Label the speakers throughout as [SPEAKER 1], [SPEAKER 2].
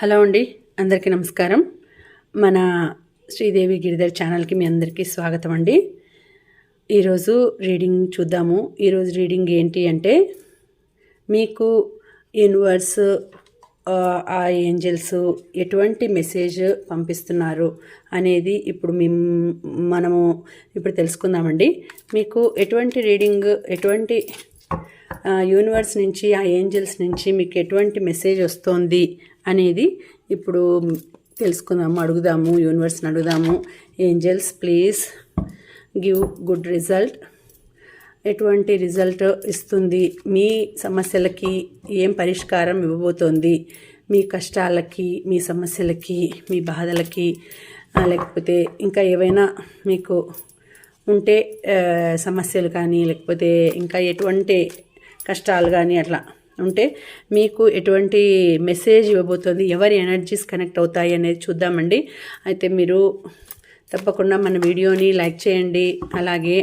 [SPEAKER 1] Hello అండి అందరికీ నమస్కారం. మన శ్రీదేవి గిరిధర్ ఛానల్కి మీ అందరికీ స్వాగతం అండి. ఈరోజు రీడింగ్ చూద్దాము. ఈరోజు రీడింగ్ ఏంటి అంటే మీకు యూనివర్స్ ఆ, ఏంజల్స్ ఎటువంటి మెసేజ్ పంపిస్తున్నారు అనేది ఇప్పుడు మీ మనము ఇప్పుడు తెలుసుకుందామండి. మీకు ఎటువంటి రీడింగ్ ఎటువంటి యూనివర్స్ నుంచి ఆ ఏంజల్స్ నుంచి మీకు ఎటువంటి మెసేజ్ వస్తుంది అనేది ఇప్పుడు తెలుసుకుందాము అడుగుదాము యూనివర్స్ని అడుగుదాము. Angels please give good result. ఎటువంటి రిజల్ట్ ఇస్తుంది? మీ సమస్యలకి ఏం పరిష్కారం ఇవ్వబోతోంది? మీ కష్టాలకి మీ సమస్యలకి మీ బాధలకి లేకపోతే ఇంకా ఏవైనా మీకు ఉంటే సమస్యలు కానీ లేకపోతే ఇంకా ఎటువంటి కష్టాలు కానీ అట్లా ఉంటే మీకు ఎటువంటి మెసేజ్ ఇవ్వబోతుంది? ఎవరి ఎనర్జీస్ కనెక్ట్ అవుతాయి అనేది చూద్దామండి. అయితే మీరు తప్పకుండా మన వీడియోని లైక్ చేయండి. అలాగే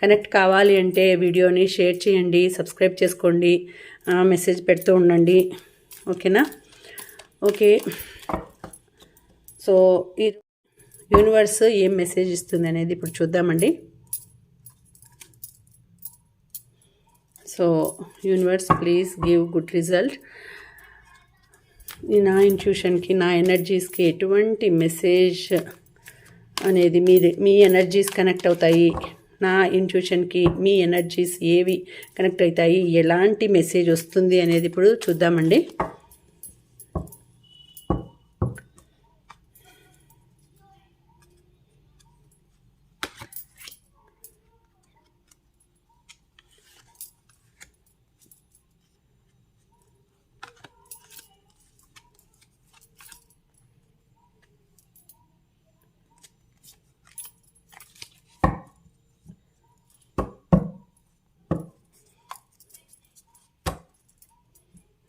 [SPEAKER 1] కనెక్ట్ కావాలి అంటే వీడియోని షేర్ చేయండి సబ్స్క్రైబ్ చేసుకోండి మెసేజ్ పెడుతూ ఉండండి. ఓకేనా? ఓకే. సో ఈ యూనివర్స్ ఏం మెసేజ్ ఇస్తుంది అనేది ఇప్పుడు చూద్దామండి. So universe please give good result నా ఇంట్యూషన్కి నా ఎనర్జీస్కి ఎటువంటి మెసేజ్ అనేది మీ మీ ఎనర్జీస్ కనెక్ట్ అవుతాయి. నా ఇంట్యూషన్కి మీ ఎనర్జీస్ ఏవి కనెక్ట్ అవుతాయి? ఎలాంటి మెసేజ్ వస్తుంది అనేది ఇప్పుడు చూద్దామండి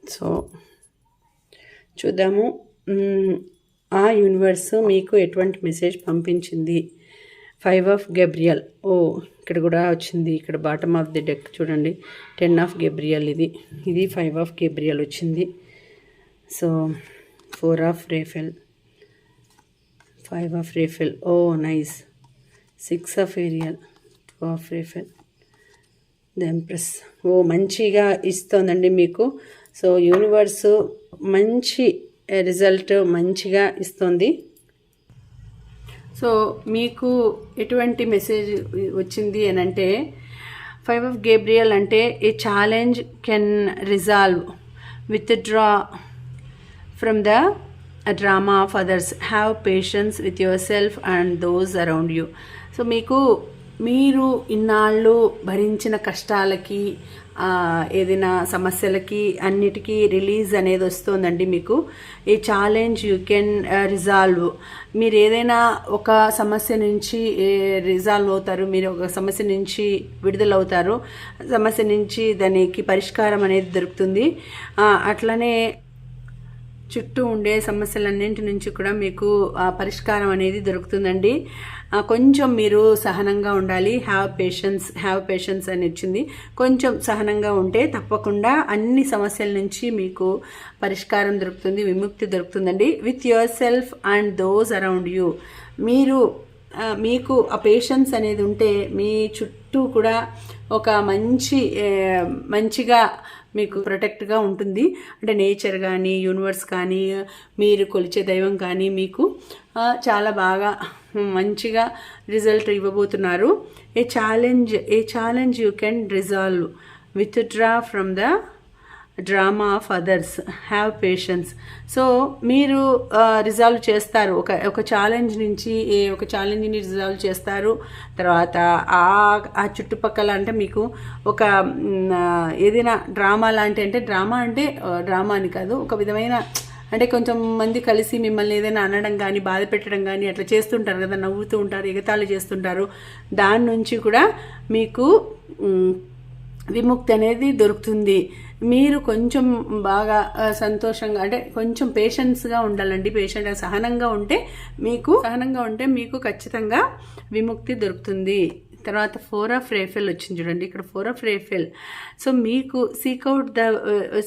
[SPEAKER 1] సో చూద్దాము. ఆ యూనివర్స్ మీకు ఎటువంటి మెసేజ్ పంపించింది? ఫైవ్ ఆఫ్ గెబ్రియల్ ఓ ఇక్కడ కూడా వచ్చింది. ఇక్కడ బాటమ్ ఆఫ్ ది డెక్ చూడండి. టెన్ ఆఫ్ గెబ్రియల్ ఇది. ఇది ఫైవ్ ఆఫ్ గెబ్రియల్ వచ్చింది. So four of Raphael five of Raphael oh nice six of Ariel two of Raphael the empress oh మంచిగా ఇస్తోందండి మీకు. సో యూనివర్స్ మంచి రిజల్ట్ మంచిగా ఇస్తుంది. సో మీకు ఎటువంటి మెసేజ్ వచ్చింది అని అంటే ఫైవ్ ఆఫ్ గేబ్రియల్ అంటే a challenge can resolve withdraw from the drama of others have patience with yourself and those around you. So మీకు మీరు ఇన్నాళ్ళు భరించిన కష్టాలకి ఏదైనా సమస్యలకి అన్నిటికీ రిలీజ్ అనేది వస్తుందండి మీకు. ఈ ఛాలెంజ్ యూ కెన్ రిజాల్వ్ మీరు ఏదైనా ఒక సమస్య నుంచి రిజాల్వ్ అవుతారు మీరు ఒక సమస్య నుంచి విడుదలవుతారు సమస్య నుంచి దానికి పరిష్కారం అనేది దొరుకుతుంది. అట్లనే చుట్టూ ఉండే సమస్యలన్నింటి నుంచి కూడా మీకు పరిష్కారం అనేది దొరుకుతుందండి. కొంచెం మీరు సహనంగా ఉండాలి. హ్యావ్ పేషెన్స్ హ్యావ్ పేషెన్స్ అని వచ్చింది. కొంచెం సహనంగా ఉంటే తప్పకుండా అన్ని సమస్యల నుంచి మీకు పరిష్కారం దొరుకుతుంది విముక్తి దొరుకుతుందండి. With yourself and those around you మీరు మీకు ఆ పేషెన్స్ అనేది ఉంటే మీ చుట్టూ కూడా ఒక మంచి మంచిగా మీకు ప్రొటెక్ట్గా ఉంటుంది. అంటే నేచర్ కానీ యూనివర్స్ కానీ మీరు కొలిచే దైవం కానీ మీకు చాలా బాగా మంచిగా రిజల్ట్ ఇవ్వబోతున్నారు. A challenge a challenge you can resolve. Withdraw from the drama of others have patience. So మీరు రిజాల్వ్ చేస్తారు. ఒక ఒక ఛాలెంజ్ నుంచి ఏ ఒక ఛాలెంజ్ని రిజాల్వ్ చేస్తారు. తర్వాత ఆ ఆ చుట్టుపక్కల అంటే మీకు ఒక ఏదైనా డ్రామా లాంటి అంటే డ్రామా అంటే డ్రామా అని కాదు. ఒక విధమైన అంటే కొంచెం మంది కలిసి మిమ్మల్ని ఏదైనా అనడం కానీ బాధ పెట్టడం కానీ అట్లా చేస్తుంటారు కదా నవ్వుతూ ఉంటారు ఎగతాళి చేస్తుంటారు. దాని నుంచి కూడా మీకు విముక్తి అనేది దొరుకుతుంది. మీరు కొంచెం బాగా సంతోషంగా అంటే కొంచెం పేషెన్స్గా ఉండాలండి. పేషెంట్ సహనంగా ఉంటే మీకు సహనంగా ఉంటే మీకు ఖచ్చితంగా విముక్తి దొరుకుతుంది. తర్వాత ఫోర్ ఆఫ్ రేఫెల్ వచ్చింది చూడండి. ఇక్కడ ఫోర్ ఆఫ్ రేఫెల్ సో మీకు seek out the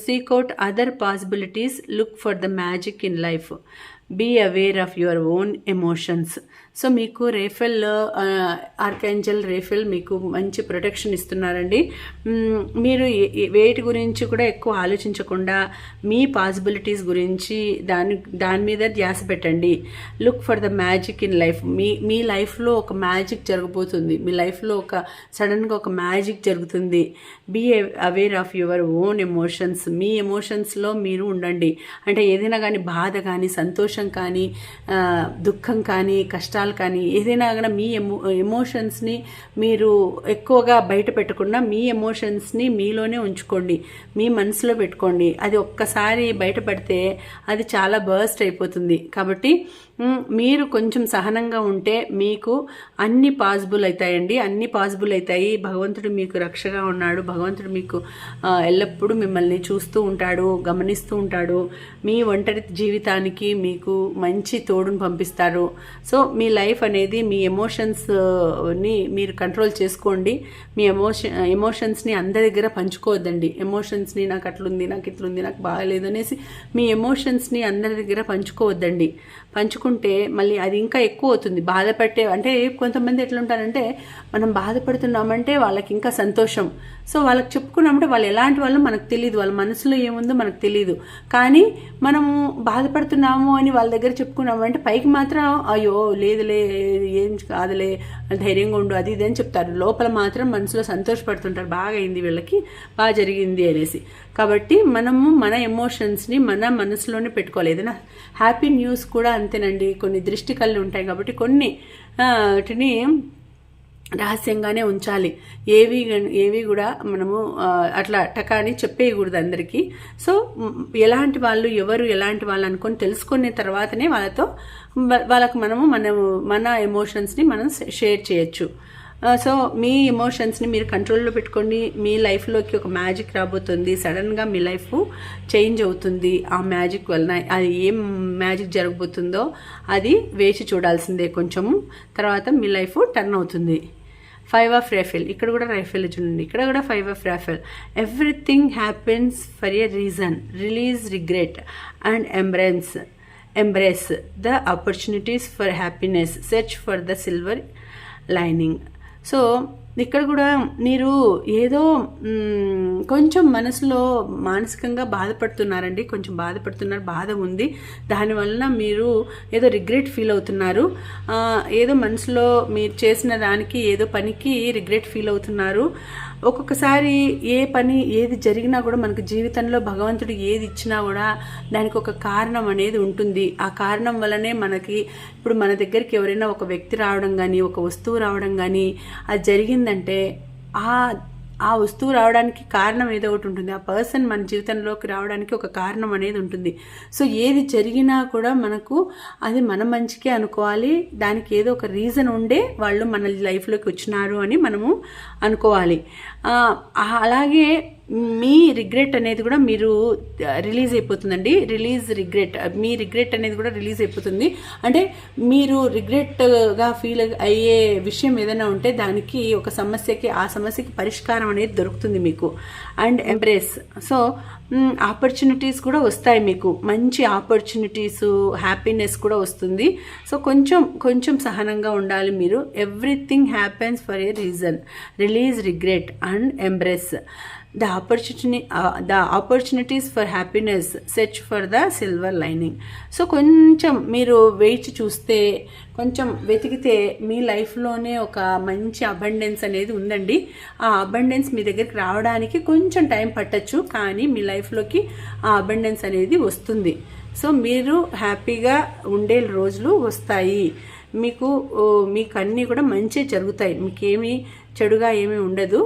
[SPEAKER 1] seek out other possibilities look for the magic in life be aware of your own emotions so మీకు రేఫెల్ ఆర్కాంజల్ రేఫెల్ మీకు మంచి ప్రొటెక్షన్ ఇస్తున్నారండి. మీరు వేటి గురించి కూడా ఎక్కువ ఆలోచించకుండా మీ పాసిబిలిటీస్ గురించి దాని దాని మీద ధ్యాస పెట్టండి. Look for the magic in life మీ మీ లైఫ్లో ఒక మ్యాజిక్ జరగబోతుంది. మీ లైఫ్లో ఒక సడన్గా ఒక మ్యాజిక్ జరుగుతుంది. Be aware of your own emotions మీ ఎమోషన్స్లో మీరు ఉండండి. అంటే ఏదైనా కానీ బాధ కానీ సంతోషం కానీ దుఃఖం కానీ కష్టాలు కానీ ఏదైనా కానీ మీ ఎమో ఎమోషన్స్ని మీరు ఎక్కువగా బయట పెట్టకుండా మీ ఎమోషన్స్ని మీలోనే ఉంచుకోండి. మీ మనసులో పెట్టుకోండి. అది ఒక్కసారి బయటపడితే అది చాలా బర్స్ట్ అయిపోతుంది. కాబట్టి మీరు కొంచెం సహనంగా ఉంటే మీకు అన్ని పాసిబుల్ అవుతాయండి. అన్ని పాసిబుల్ అవుతాయి. భగవంతుడు మీకు రక్షగా ఉన్నాడు. భగవంతుడు మీకు ఎల్లప్పుడూ మిమ్మల్ని చూస్తూ ఉంటాడు గమనిస్తూ ఉంటాడు. మీ ఒంటరి జీవితానికి మీకు మంచి తోడును పంపిస్తారు. సో మీ లైఫ్ అనేది మీ ఎమోషన్స్ని మీరు కంట్రోల్ చేసుకోండి. మీ ఎమోషన్ ఎమోషన్స్ని అందరి దగ్గర పంచుకోవద్దండి. ఎమోషన్స్ని నాకు అట్లుంది నాకు ఇట్లుంది నాకు బాగాలేదు అనేసి మీ ఎమోషన్స్ని అందరి దగ్గర పంచుకోవద్దండి. పంచుకో పంచుకుంటే మళ్ళీ అది ఇంకా ఎక్కువ అవుతుంది. బాధపట్టే అంటే కొంతమంది ఎట్లుంటారంటే మనం బాధపడుతున్నామంటే వాళ్ళకి ఇంకా సంతోషం. సో వాళ్ళకి చెప్పుకున్నామంటే వాళ్ళు ఎలాంటి వాళ్ళు మనకు తెలియదు వాళ్ళ మనసులో ఏముందో మనకు తెలియదు కానీ మనము బాధపడుతున్నాము అని వాళ్ళ దగ్గర చెప్పుకున్నామంటే పైకి మాత్రం అయ్యో లేదులే ఏం కాదులే ధైర్యంగా ఉండు అది ఇది అని చెప్తారు. లోపల మాత్రం మనసులో సంతోషపడుతుంటారు. బాగా అయింది వీళ్ళకి బాగా జరిగింది అనేసి. కాబట్టి మనము మన ఎమోషన్స్ని మన మనసులోనే పెట్టుకోవాలి. ఏదైనా హ్యాపీ న్యూస్ కూడా అంతేనండి. కొన్ని దృష్టి కళ్ళు ఉంటాయి కాబట్టి కొన్ని వాటిని రహస్యంగానే ఉంచాలి. ఏవి ఏవి కూడా మనము అట్లా టకాని చెప్పేయకూడదు అందరికీ. సో ఎలాంటి వాళ్ళు ఎవరు ఎలాంటి వాళ్ళు అనుకొని తెలుసుకున్న తర్వాతనే వాళ్ళతో వాళ్ళకు మనము మనము మన ఎమోషన్స్ని మనం షేర్ చేయొచ్చు. Uh, సో మీ ఎమోషన్స్ని మీరు కంట్రోల్లో పెట్టుకోండి. మీ లైఫ్లోకి ఒక మ్యాజిక్ రాబోతుంది. సడన్గా మీ లైఫ్ చేంజ్ అవుతుంది. ఆ మ్యాజిక్ వలన అది ఏం మ్యాజిక్ జరగబోతుందో అది వేచి చూడాల్సిందే కొంచెము. తర్వాత మీ లైఫ్ టర్న్ అవుతుంది. ఫైవ్ ఆఫ్ రైఫిల్ ఇక్కడ కూడా రైఫిల్ చూడండి. ఇక్కడ కూడా five of Raphael everything happens for a reason release regret and embrace embrace the opportunities for happiness search for the silver lining so ఇక్కడ కూడా మీరు ఏదో కొంచెం మనసులో మానసికంగా బాధపడుతున్నారండి కొంచెం బాధపడుతున్నారు బాధ ఉంది దానివలన మీరు ఏదో రిగ్రెట్ ఫీల్ అవుతున్నారు. ఏదో మనసులో మీరు చేసిన దానికి ఏదో పనికి రిగ్రెట్ ఫీల్ అవుతున్నారు. ఒక్కొక్కసారి ఏ పని ఏది జరిగినా కూడా మనకు జీవితంలో భగవంతుడు ఏది ఇచ్చినా కూడా దానికి ఒక కారణం అనేది ఉంటుంది. ఆ కారణం వల్లనే మనకి ఇప్పుడు మన దగ్గరికి ఎవరైనా ఒక వ్యక్తి రావడం కానీ ఒక వస్తువు రావడం కానీ అది జరిగిందంటే ఆ ఆ వస్తువు రావడానికి కారణం ఏదో ఒకటి ఉంటుంది. ఆ పర్సన్ మన జీవితంలోకి రావడానికి ఒక కారణం అనేది ఉంటుంది. సో ఏది జరిగినా కూడా మనకు అది మన మంచికే అనుకోవాలి. దానికి ఏదో ఒక రీజన్ ఉండే వాళ్ళు మన లైఫ్లోకి వచ్చినారు అని మనము అనుకోవాలి. అలాగే మీ రిగ్రెట్ అనేది కూడా మీరు రిలీజ్ అయిపోతుందండి. రిలీజ్ రిగ్రెట్ మీ రిగ్రెట్ అనేది కూడా రిలీజ్ అయిపోతుంది. అంటే మీరు రిగ్రెట్గా ఫీల్ అయ్యే విషయం ఏదైనా ఉంటే దానికి ఒక సమస్యకి ఆ సమస్యకి పరిష్కారం అనేది దొరుకుతుంది మీకు. And embrace. సో ఆపర్చునిటీస్ కూడా వస్తాయి మీకు. మంచి ఆపర్చునిటీస్ హ్యాపీనెస్ కూడా వస్తుంది. సో కొంచెం కొంచెం సహనంగా ఉండాలి మీరు. Everything happens for a reason release regret and embrace the opportunity the opportunities for happiness search for the silver lining so కొంచెం మీరు వేచి చూస్తే కొంచెం వెతికితే మీ లైఫ్లోనే ఒక మంచి అబండెన్స్ అనేది ఉందండి. ఆ అబండెన్స్ మీ దగ్గరికి రావడానికి కొంచెం టైం పట్టచ్చు కానీ మీ లైఫ్లోకి ఆ అబండెన్స్ అనేది వస్తుంది. సో మీరు హ్యాపీగా ఉండే రోజులు వస్తాయి. మీకు మీకు అన్నీ కూడా మంచి జరుగుతాయి. మీకేమీ చెడుగా ఏమీ ఉండదు.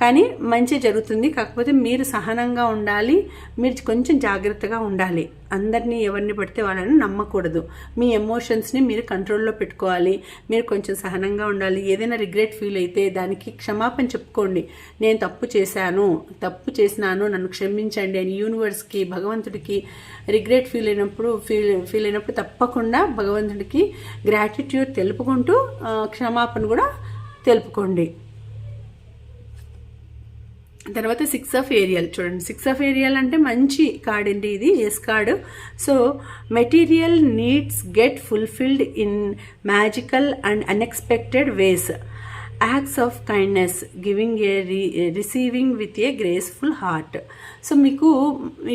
[SPEAKER 1] కానీ మంచి జరుగుతుంది. కాకపోతే మీరు సహనంగా ఉండాలి. మీరు కొంచెం జాగ్రత్తగా ఉండాలి. అందరినీ ఎవరిని పడితే వాళ్ళని నమ్మకూడదు. మీ ఎమోషన్స్ని మీరు కంట్రోల్లో పెట్టుకోవాలి. మీరు కొంచెం సహనంగా ఉండాలి. ఏదైనా రిగ్రెట్ ఫీల్ అయితే దానికి క్షమాపణ చెప్పుకోండి. నేను తప్పు చేశాను తప్పు చేసినాను నన్ను క్షమించండి అని యూనివర్స్కి భగవంతుడికి రిగ్రెట్ ఫీల్ అయినప్పుడు ఫీల్ ఫీల్ అయినప్పుడు తప్పకుండా భగవంతుడికి గ్రాటిట్యూడ్ తెలుపుకుంటూ క్షమాపణ కూడా తెలుపుకోండి. తర్వాత సిక్స్ ఆఫ్ ఏరియల్ చూడండి సిక్స్ ఆఫ్ ఏరియల్ అంటే మంచి కార్డ్ అండి ఇది yes card so material needs get fulfilled in magical and unexpected ways acts of kindness giving a receiving with a graceful heart so మీకు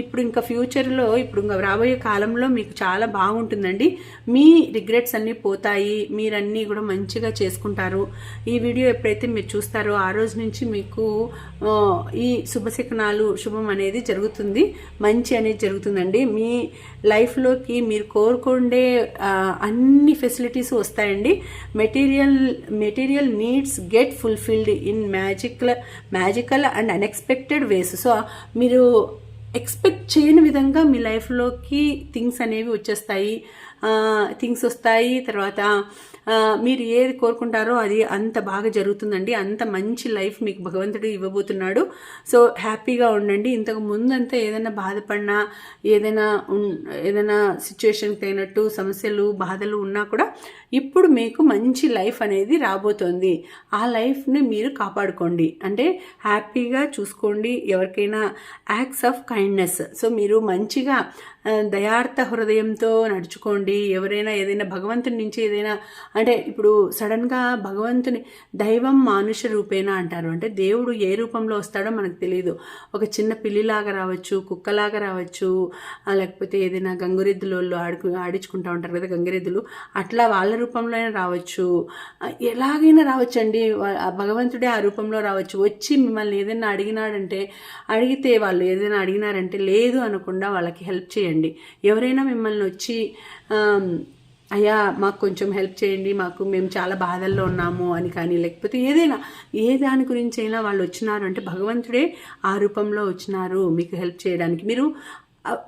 [SPEAKER 1] ఇప్పుడు ఇంకా ఫ్యూచర్లో ఇప్పుడు ఇంకా రాబోయే కాలంలో మీకు చాలా బాగుంటుందండి. మీ రిగ్రెట్స్ అన్నీ పోతాయి మీరన్నీ కూడా మంచిగా చేసుకుంటారు. ఈ వీడియో ఎప్పుడైతే మీరు చూస్తారో ఆ రోజు నుంచి మీకు ఈ శుభశకనాలు శుభం అనేది జరుగుతుంది. మంచి అనేది జరుగుతుందండి. మీ లైఫ్లోకి మీరు కోరుకుండే అన్ని ఫెసిలిటీస్ వస్తాయండి. Material material needs get fulfilled in magical magical and unexpected ways. So మీరు ఎక్స్పెక్ట్ చేయని విధంగా మీ లైఫ్లోకి థింగ్స్ అనేవి వచ్చేస్తాయి. థింగ్స్ వస్తాయి తర్వాత మీరు ఏది కోరుకుంటారో అది అంత బాగా జరుగుతుందండి. అంత మంచి లైఫ్ మీకు భగవంతుడు ఇవ్వబోతున్నాడు. సో హ్యాపీగా ఉండండి. ఇంతకు ముందంతా ఏదైనా బాధపడినా ఏదైనా ఏదైనా సిచ్యువేషన్కి తగినట్టు సమస్యలు బాధలు ఉన్నా కూడా ఇప్పుడు మీకు మంచి లైఫ్ అనేది రాబోతోంది. ఆ లైఫ్ని మీరు కాపాడుకోండి. అంటే హ్యాపీగా చూసుకోండి. ఎవరికైనా యాక్ట్స్ ఆఫ్ కైండ్నెస్ సో మీరు మంచిగా దయార్థ హృదయంతో నడుచుకోండి. ఎవరైనా ఏదైనా భగవంతుని నుంచి ఏదైనా అంటే ఇప్పుడు సడన్గా భగవంతుని దైవం మానుష రూపేణ అంటారు. అంటే దేవుడు ఏ రూపంలో వస్తాడో మనకు తెలియదు ఒక చిన్న పిల్లిలాగా రావచ్చు కుక్కలాగా రావచ్చు లేకపోతే ఏదైనా గంగురెద్దులు ఆడుకు ఆడించుకుంటూ ఉంటారు కదా గంగిరెద్దులు అట్లా వాళ్ళ రూపంలో అయినా రావచ్చు ఎలాగైనా రావచ్చండి. భగవంతుడే ఆ రూపంలో రావచ్చు. వచ్చి మిమ్మల్ని ఏదైనా అడిగినాడంటే అడిగితే వాళ్ళు ఏదైనా అడిగినారంటే లేదు అనకుండా వాళ్ళకి హెల్ప్ చేయండి. ఎవరైనా మిమ్మల్ని వచ్చి అయ్యా మాకు కొంచెం హెల్ప్ చేయండి మాకు మేము చాలా బాధల్లో ఉన్నాము అని కానీ లేకపోతే ఏదైనా ఏ దాని గురించి అయినా వాళ్ళు వచ్చినారు అంటే భగవంతుడే ఆ రూపంలో వచ్చినారు మీకు హెల్ప్ చేయడానికి. మీరు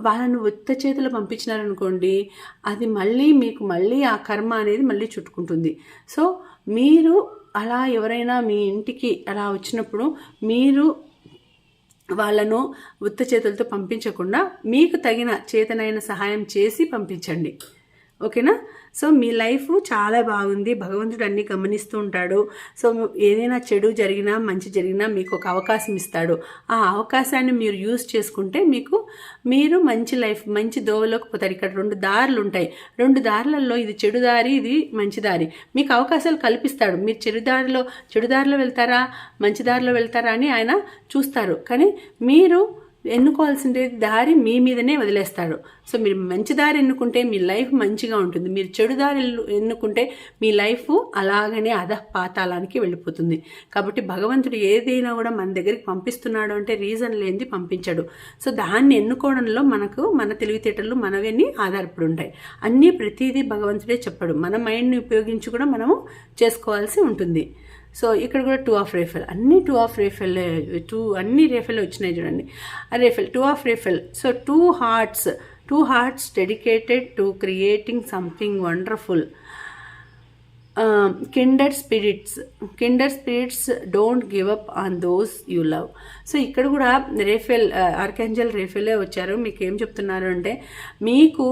[SPEAKER 1] వాళ్ళను ఉత్త చేతులు పంపించినారనుకోండి అది మళ్ళీ మీకు మళ్ళీ ఆ కర్మ అనేది మళ్ళీ చుట్టుకుంటుంది. సో మీరు అలా ఎవరైనా మీ ఇంటికి అలా వచ్చినప్పుడు మీరు వాళ్ళను ఉత్త చేతులతో పంపించకుండా మీకు తగిన చేతనైన సహాయం చేసి పంపించండి. ఓకేనా? సో మీ లైఫ్ చాలా బాగుంది. భగవంతుడు అన్ని గమనిస్తూ ఉంటాడు సో ఏదైనా చెడు జరిగినా మంచి జరిగినా మీకు ఒక అవకాశం ఇస్తాడు. ఆ అవకాశాన్ని మీరు యూజ్ చేసుకుంటే మీకు మీరు మంచి లైఫ్ మంచి దోవలోకి పోతారు. ఇక్కడ రెండు దారులు ఉంటాయి. రెండు దారులలో ఇది చెడు దారి ఇది మంచి దారి. మీకు అవకాశాలు కల్పిస్తాడు. మీరు చెడు దారిలో చెడు దారిలో వెళ్తారా మంచి దారిలో వెళ్తారా అని ఆయన చూస్తారు. కానీ మీరు ఎన్నుకోవాల్సింది దారి మీ మీదనే వదిలేస్తాడు. సో మీరు మంచి దారి ఎన్నుకుంటే మీ లైఫ్ మంచిగా ఉంటుంది. మీరు చెడు దారి ఎన్నుకుంటే మీ లైఫ్ అలాగనే అధ పాతాళానికి వెళ్ళిపోతుంది. కాబట్టి భగవంతుడు ఏదైనా కూడా మన దగ్గరికి పంపిస్తున్నాడు అంటే రీజన్ లేనిది పంపించాడు. సో దాన్ని ఎన్నుకోవడంలో మనకు మన తెలివితేటలు మనవన్నీ ఆధారపడి ఉంటాయి. అన్నీ ప్రతిదీ భగవంతుడే చెప్పాడు. మన మైండ్ని ఉపయోగించి కూడా మనము చేసుకోవాల్సి ఉంటుంది. సో ఇక్కడ కూడా టూ ఆఫ్ రేఫెల్. అన్ని టూ ఆఫ్ రేఫెల్ టూ అన్ని రేఫెల్ వచ్చినాయి చూడండి. ఆ Raphael two of Raphael. So two hearts two hearts dedicated to creating something wonderful kinder spirits kinder spirits don't give up on those you love so ఇక్కడ కూడా రేఫెల్ uh, ఆర్కాంజల్ రేఫెలే వచ్చారు. మీకు ఏం చెప్తున్నారు అంటే మీకు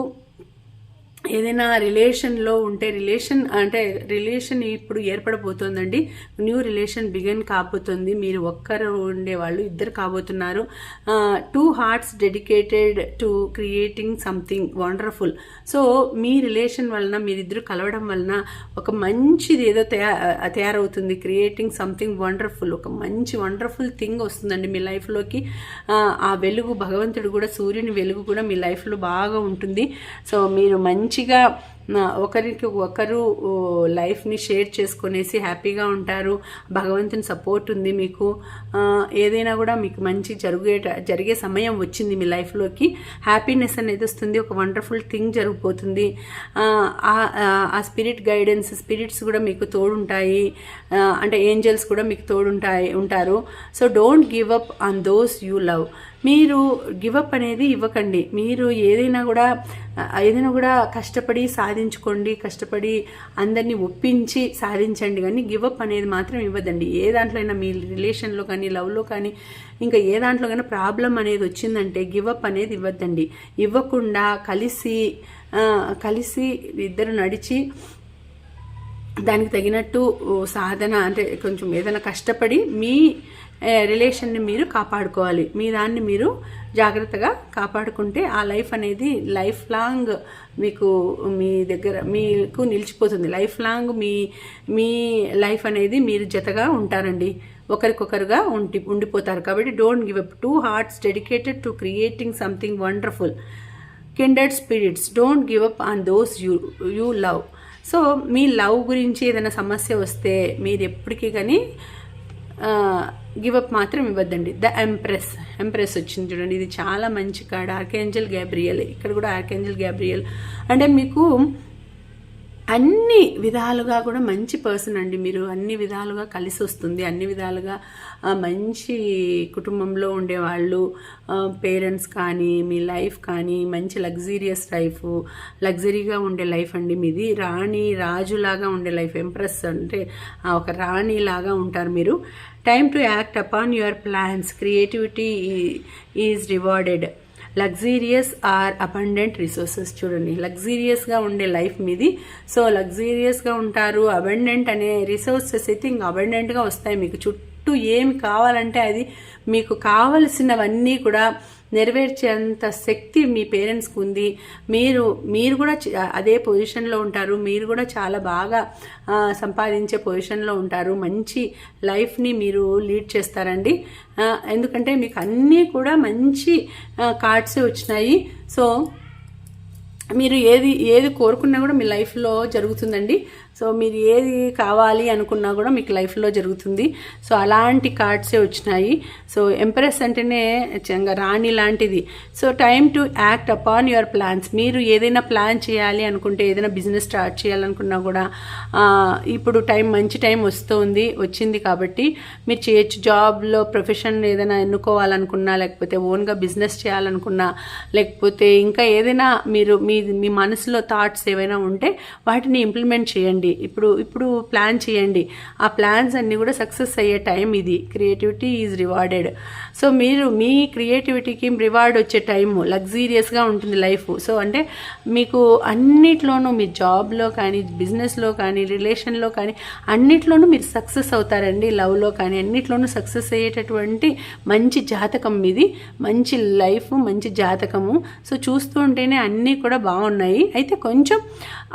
[SPEAKER 1] ఏదైనా రిలేషన్లో ఉంటే రిలేషన్ అంటే రిలేషన్ ఇప్పుడు ఏర్పడబోతోందండి. న్యూ రిలేషన్ బిగిన్ కాబోతుంది. మీరు ఒక్కరు ఉండేవాళ్ళు ఇద్దరు కాబోతున్నారు. Two hearts dedicated to creating something wonderful so me relation వలన మీరిద్దరు కలవడం వలన ఒక మంచిది ఏదో తయా తయారవుతుంది. క్రియేటింగ్ సంథింగ్ వండర్ఫుల్ ఒక మంచి వండర్ఫుల్ థింగ్ వస్తుందండి మీ లైఫ్లోకి ఆ, వెలుగు భగవంతుడు కూడా సూర్యుని వెలుగు కూడా మీ లైఫ్లో బాగా ఉంటుంది. సో మీరు మంచి మంచిగా ఆ, ఒకరికి ఒకరు లైఫ్ని షేర్ చేసుకునేసి హ్యాపీగా ఉంటారు. భగవంతుని సపోర్ట్ ఉంది మీకు. ఏదైనా కూడా మీకు మంచి జరిగే జరిగే సమయం వచ్చింది మీ లైఫ్లోకి హ్యాపీనెస్ అనేది వస్తుంది. ఒక వండర్ఫుల్ థింగ్ జరిగిపోతుంది. ఆ, ఆ- స్పిరిట్ గైడెన్స్ స్పిరిట్స్ కూడా మీకు తోడుంటాయి. అంటే ఏంజల్స్ కూడా మీకు తోడుంటాయి ఉంటారు. So don't give up on those you love. మీరు గివప్ అనేది ఇవ్వకండి. మీరు ఏదైనా కూడా ఏదైనా కూడా కష్టపడి సాధించుకోండి కష్టపడి అందరినీ ఒప్పించి సాధించండి. కానీ గివప్ అనేది మాత్రం ఇవ్వదండి. ఏ దాంట్లో అయినా మీ రిలేషన్లో కానీ లవ్లో కానీ ఇంకా ఏ దాంట్లో కానీ ప్రాబ్లం అనేది వచ్చిందంటే గివప్ అనేది ఇవ్వద్దండి. ఇవ్వకుండా కలిసి కలిసి ఇద్దరు నడిచి దానికి తగినట్టు సాధన అంటే కొంచెం ఏదైనా కష్టపడి మీ రిలేషన్ని మీరు కాపాడుకోవాలి. మీ దాన్ని మీరు జాగ్రత్తగా కాపాడుకుంటే ఆ లైఫ్ అనేది లైఫ్ లాంగ్ మీకు మీ దగ్గర మీకు నిలిచిపోతుంది. లైఫ్ లాంగ్ మీ మీ లైఫ్ అనేది మీరు జతగా ఉంటారండి. ఒకరికొకరుగా ఉండి ఉండిపోతారు. కాబట్టి don't give up. Two hearts dedicated to creating something wonderful kindred spirits don't give up on those you you love so me love గురించి ఏదైనా సమస్య వస్తే మీరు ఎప్పటికీ కానీ గివప్ మాత్రం ఇవ్వద్దండి. ద ఎంప్రెస్ ఎంప్రెస్ వచ్చింది చూడండి. ఇది చాలా మంచి కార్డ్ ఆర్కేంజల్ గ్యాబ్రియల్ ఇక్కడ కూడా ఆర్కేంజల్ గ్యాబ్రియల్ అంటే మీకు అన్ని విధాలుగా కూడా మంచి పర్సన్ అండి మీరు. అన్ని విధాలుగా కలిసి వస్తుంది. అన్ని విధాలుగా మంచి కుటుంబంలో ఉండేవాళ్ళు పేరెంట్స్ కానీ మీ లైఫ్ కానీ మంచి లగ్జీరియస్ లైఫ్ లగ్జరీగా ఉండే లైఫ్ అండి మీది. రాణి రాజులాగా ఉండే లైఫ్ ఎంప్రెస్ అంటే ఒక రాణి లాగా ఉంటారు మీరు. Time to act upon your plans creativity is rewarded luxurious or abundant resources చూడండి లగ్జీరియస్గా ఉండే లైఫ్ మీది. సో లగ్జీరియస్గా ఉంటారు. అబండెంట్ అనే రిసోర్సెస్ అయితే ఇంకా అబండెంట్గా వస్తాయి. మీకు చుట్టూ ఏమి కావాలంటే అది మీకు కావలసినవన్నీ కూడా నెరవేర్చేంత శక్తి మీ పేరెంట్స్కి ఉంది. మీరు మీరు కూడా అదే పొజిషన్లో ఉంటారు. మీరు కూడా చాలా బాగా సంపాదించే పొజిషన్లో ఉంటారు. మంచి లైఫ్ని మీరు లీడ్ చేస్తారండి. ఎందుకంటే మీకు అన్నీ కూడా మంచి కార్డ్సే వచ్చినాయి. సో మీరు ఏది ఏది కోరుకున్నా కూడా మీ లైఫ్లో జరుగుతుందండి. సో మీరు ఏది కావాలి అనుకున్నా కూడా మీకు లైఫ్లో జరుగుతుంది. సో అలాంటి కార్డ్సే వచ్చినాయి. సో ఎంప్రెస్ అంటేనే చంగ రాణి లాంటిది. So time to act upon your plans. మీరు ఏదైనా ప్లాన్ చేయాలి అనుకుంటే ఏదైనా బిజినెస్ స్టార్ట్ చేయాలనుకున్నా కూడా ఇప్పుడు టైం మంచి టైం వస్తుంది వచ్చింది కాబట్టి మీరు చేయొచ్చు. జాబ్లో ప్రొఫెషన్ ఏదైనా ఎన్నుకోవాలనుకున్నా లేకపోతే ఓన్గా బిజినెస్ చేయాలనుకున్నా లేకపోతే ఇంకా ఏదైనా మీరు మీ మీ మనసులో థాట్స్ ఏవైనా ఉంటే వాటిని ఇంప్లిమెంట్ చేయండి. ఇప్పుడు ఇప్పుడు ప్లాన్ చేయండి. ఆ ప్లాన్స్ అన్నీ కూడా సక్సెస్ అయ్యే టైం ఇది. క్రియేటివిటీ ఈజ్ రివార్డెడ్ సో మీరు మీ క్రియేటివిటీకి రివార్డ్ వచ్చే టైము లగ్జీరియస్గా ఉంటుంది లైఫ్ సో అంటే మీకు అన్నిట్లోనూ మీ జాబ్లో కానీ బిజినెస్లో కానీ రిలేషన్లో కానీ అన్నిట్లోనూ మీరు సక్సెస్ అవుతారండి. లవ్లో కానీ అన్నిట్లోనూ సక్సెస్ అయ్యేటటువంటి మంచి జాతకం మీది మంచి లైఫ్ మంచి జాతకము. సో చూస్తూ ఉంటేనే అన్నీ కూడా బాగున్నాయి. అయితే కొంచెం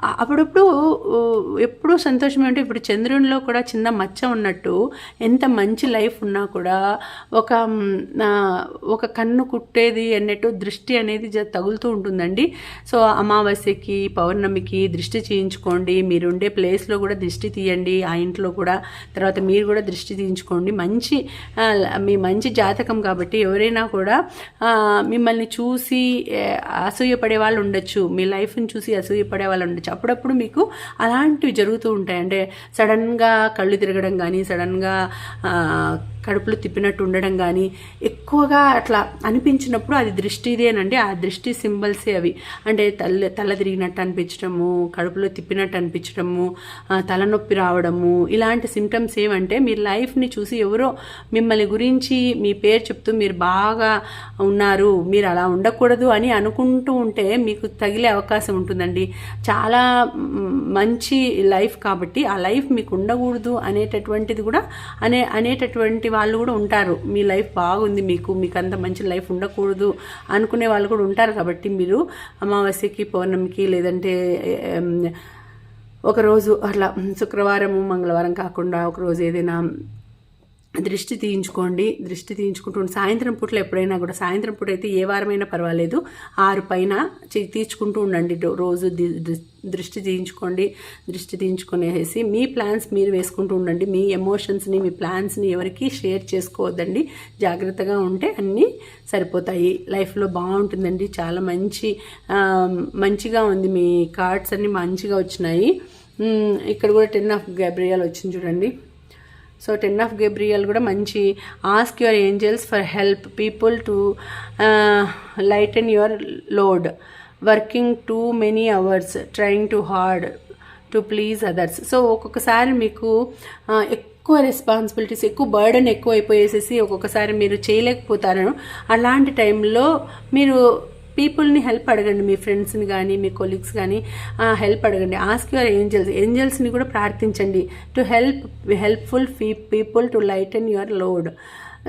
[SPEAKER 1] అప్పుడప్పుడు ఎప్పుడూ సంతోషం అంటే ఇప్పుడు చంద్రునిలో కూడా చిన్న మచ్చ ఉన్నట్టు ఎంత మంచి లైఫ్ ఉన్నా కూడా ఒక ఒక కన్ను కుట్టేది అన్నట్టు దృష్టి అనేది జ- తగులుతూ ఉంటుందండి. సో అమావాస్యకి పౌర్ణమికి దృష్టి చేయించుకోండి మీరుండే ప్లేస్లో కూడా దృష్టి తీయండి. ఆ ఇంట్లో కూడా తర్వాత మీరు కూడా దృష్టి తీయించుకోండి. మంచి మీ మంచి జాతకం కాబట్టి ఎవరైనా కూడా మిమ్మల్ని చూసి అసూయపడే వాళ్ళు ఉండొచ్చు. మీ లైఫ్ని చూసి అసూయపడే వాళ్ళు ఉండొచ్చు. అప్పుడప్పుడు మీకు అలాంటివి జరుగుతూ ఉంటాయి. అంటే సడన్గా కళ్ళు తిరగడం కానీ సడన్గా కడుపులో తిప్పినట్టు ఉండడం కానీ ఎక్కువగా అట్లా అనిపించినప్పుడు అది దృష్టిదేనండి ఆ దృష్టి సింబల్సే అవి. అంటే తల తల తిరిగినట్టు అనిపించడము కడుపులో తిప్పినట్టు అనిపించడము తలనొప్పి రావడము ఇలాంటి సిమ్టమ్స్ ఏమంటే మీ లైఫ్ని చూసి ఎవరో మిమ్మల్ని గురించి మీ పేరు చెప్తూ మీరు బాగా ఉన్నారు మీరు అలా ఉండకూడదు అని అనుకుంటూ ఉంటే మీకు తగిలే అవకాశం ఉంటుందండి. చాలా మంచి లైఫ్ కాబట్టి ఆ లైఫ్ మీకు ఉండకూడదు అనేటటువంటిది కూడా అనే అనేటటువంటి వాళ్ళు కూడా ఉంటారు. మీ లైఫ్ బాగుంది మీకు మీకు అంత మంచి లైఫ్ ఉండకూడదు అనుకునే వాళ్ళు కూడా ఉంటారు కాబట్టి మీరు అమావాస్యకి పౌర్ణమికి లేదంటే ఒకరోజు అట్లా శుక్రవారము మంగళవారం కాకుండా ఒకరోజు ఏదైనా దృష్టి తీయించుకోండి. దృష్టి తీయించుకుంటూ సాయంత్రం పూటలో ఎప్పుడైనా కూడా సాయంత్రం పూట అయితే ఏ వారమైనా పర్వాలేదు. ఆరు పైన తీర్చుకుంటూ ఉండండి. రోజు దృష్టి తీయించుకోండి. దృష్టి తీయించుకునేసి మీ ప్లాన్స్ మీరు వేసుకుంటూ ఉండండి. మీ ఎమోషన్స్ని మీ ప్లాన్స్ని ఎవరికి షేర్ చేసుకోవద్దండి. జాగ్రత్తగా ఉంటే అన్నీ సరిపోతాయి. లైఫ్లో బాగుంటుందండి. చాలా మంచి మంచిగా ఉంది. మీ కార్డ్స్ అన్నీ మంచిగా వచ్చినాయి. ఇక్కడ కూడా టెన్ ఆఫ్ గబ్రియల్ వచ్చింది చూడండి. సో టెన్ ఆఫ్ గేబ్రియల్ కూడా మంచి ask your angels for help people to lighten your load working too many hours trying too hard to please others so ఒక్కొక్కసారి మీకు uh, ఎక్కువ రెస్పాన్సిబిలిటీస్ ఎక్కువ బర్డన్ ఎక్కువ అయిపోయేసేసి ఒక్కొక్కసారి మీరు చేయలేకపోతారు. అలాంటి టైంలో మీరు పీపుల్ని హెల్ప్ అడగండి మీ ఫ్రెండ్స్ని కానీ మీ కొలీగ్స్ కానీ హెల్ప్ అడగండి. ఆస్క్ యువర్ ఏంజల్స్ ఏంజల్స్ని కూడా ప్రార్థించండి. To help helpful people to lighten your load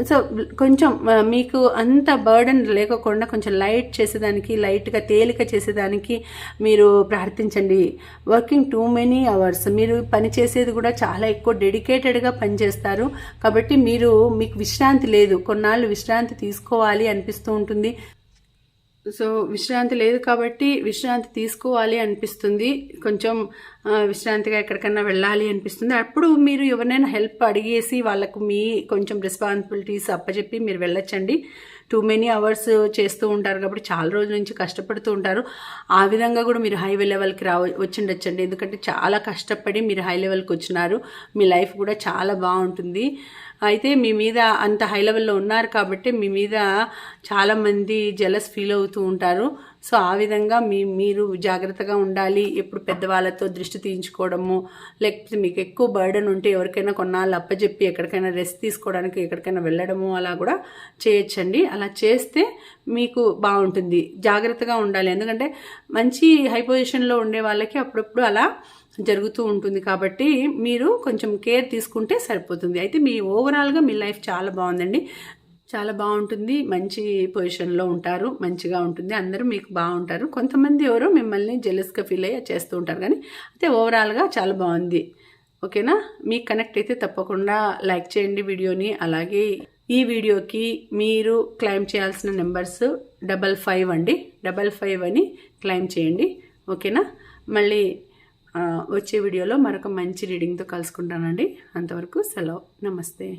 [SPEAKER 1] so కొంచెం మీకు అంత బర్డన్ లేకోకుండా కొంచెం లైట్ చేసేదానికి లైట్గా తేలిక చేసేదానికి మీరు ప్రార్థించండి. వర్కింగ్ టూ మెనీ అవర్స్ మీరు పని చేసేది కూడా చాలా ఎక్కువ డెడికేటెడ్గా పనిచేస్తారు. కాబట్టి మీరు మీకు విశ్రాంతి లేదు. కొన్నాళ్ళు విశ్రాంతి తీసుకోవాలి అనిపిస్తూ ఉంటుంది. సో విశ్రాంతి లేదు కాబట్టి విశ్రాంతి తీసుకోవాలి అనిపిస్తుంది. కొంచెం విశ్రాంతిగా ఎక్కడికన్నా వెళ్ళాలి అనిపిస్తుంది. అప్పుడు మీరు ఎవరినైనా హెల్ప్ అడిగేసి వాళ్ళకు మీ కొంచెం రెస్పాన్సిబిలిటీస్ అప్పచెప్పి మీరు వెళ్ళొచ్చండి. టూ మెనీ అవర్స్ చేస్తూ ఉంటారు కాబట్టి చాలా రోజుల నుంచి కష్టపడుతూ ఉంటారు. ఆ విధంగా కూడా మీరు హై లెవెల్కి రా వచ్చిండొచ్చండి. ఎందుకంటే చాలా కష్టపడి మీరు హై లెవెల్కి వచ్చినారు. మీ లైఫ్ కూడా చాలా బాగుంటుంది. అయితే మీ మీద అంత హై లెవెల్లో ఉన్నారు కాబట్టి మీ మీద చాలామంది జలస్ ఫీల్ అవుతూ ఉంటారు. సో ఆ విధంగా మీ మీరు జాగ్రత్తగా ఉండాలి. ఎప్పుడు పెద్దవాళ్ళతో దృష్టి తీయించుకోవడము లేకపోతే మీకు ఎక్కువ బర్డన్ ఉంటే ఎవరికైనా కొన్నాళ్ళు అప్పచెప్పి ఎక్కడికైనా రెస్ట్ తీసుకోవడానికి ఎక్కడికైనా వెళ్ళడము అలా కూడా చేయొచ్చండి. అలా చేస్తే మీకు బాగుంటుంది. జాగ్రత్తగా ఉండాలి. ఎందుకంటే మంచి హై పొజిషన్లో ఉండే వాళ్ళకి అప్పుడప్పుడు అలా జరుగుతూ ఉంటుంది కాబట్టి మీరు కొంచెం కేర్ తీసుకుంటే సరిపోతుంది. అయితే మీ ఓవరాల్గా మీ లైఫ్ చాలా బాగుందండి. చాలా బాగుంటుంది. మంచి పొజిషన్లో ఉంటారు. మంచిగా ఉంటుంది. అందరూ మీకు బాగుంటారు. కొంతమంది ఎవరో మిమ్మల్ని జెలస్గా ఫీల్ అయ్యి చేస్తూ ఉంటారు. కానీ అయితే ఓవరాల్గా చాలా బాగుంది. ఓకేనా? మీకు కనెక్ట్ అయితే తప్పకుండా లైక్ చేయండి వీడియోని. అలాగే ఈ వీడియోకి మీరు క్లైమ్ చేయాల్సిన నెంబర్స్ డబల్ ఫైవ్ అండి. డబల్ ఫైవ్ అని క్లైమ్ చేయండి. ఓకేనా? మళ్ళీ వచ్చే వీడియోలో మరొక మంచి రీడింగ్తో కలుసుకుంటానండి. అంతవరకు సెలవు. నమస్తే.